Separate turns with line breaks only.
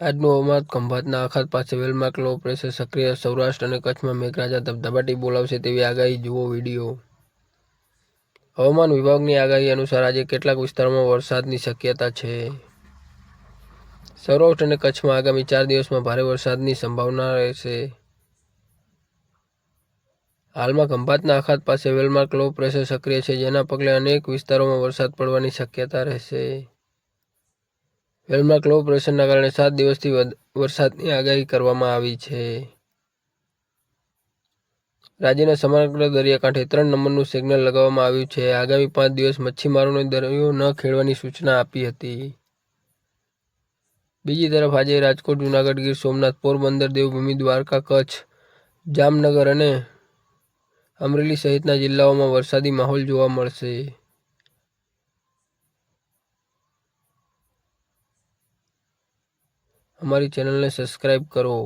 આજનું હવામાન ખંભાતના અખાત પાસે વેલમાર્ક લો પ્રેશર સક્રિય સૌરાષ્ટ્ર અને કચ્છમાં મેઘરાજા ધબધબાટી બોલાવશે તેવી આગાહી જુઓ વીડિયો. હવામાન વિભાગની આગાહી અનુસાર આજે કેટલાક વિસ્તારોમાં વરસાદની શક્યતા છે. સૌરાષ્ટ્ર અને કચ્છમાં આગામી ચાર દિવસમાં ભારે વરસાદની સંભાવના રહેશે. હાલમાં ખંભાતના અખાત પાસે વેલમાર્ક લો પ્રેશર સક્રિય છે, જેના પગલે અનેક વિસ્તારોમાં વરસાદ પડવાની શક્યતા રહેશે. વેલમાર્ક લો પ્રેશરના કારણે સાત દિવસથી વરસાદની આગાહી કરવામાં આવી છે. રાજ્યના સમગ્ર દરિયાકાંઠે ત્રણ નંબરનું સિગ્નલ લગાવવામાં આવ્યું છે. આગામી પાંચ દિવસ મચ્છીમારોને દરિયો ન ખેડવાની સૂચના આપી હતી. બીજી તરફ આજે રાજકોટ, જૂનાગઢ ગીર, સોમનાથ, પોરબંદર, દેવભૂમિ, દ્વારકા, કચ્છ, જામનગર અને અમરેલી સહિતના જિલ્લાઓમાં વરસાદી માહોલ જોવા મળશે. અમારી ચેનલને સબસ્ક્રાઈબ કરો.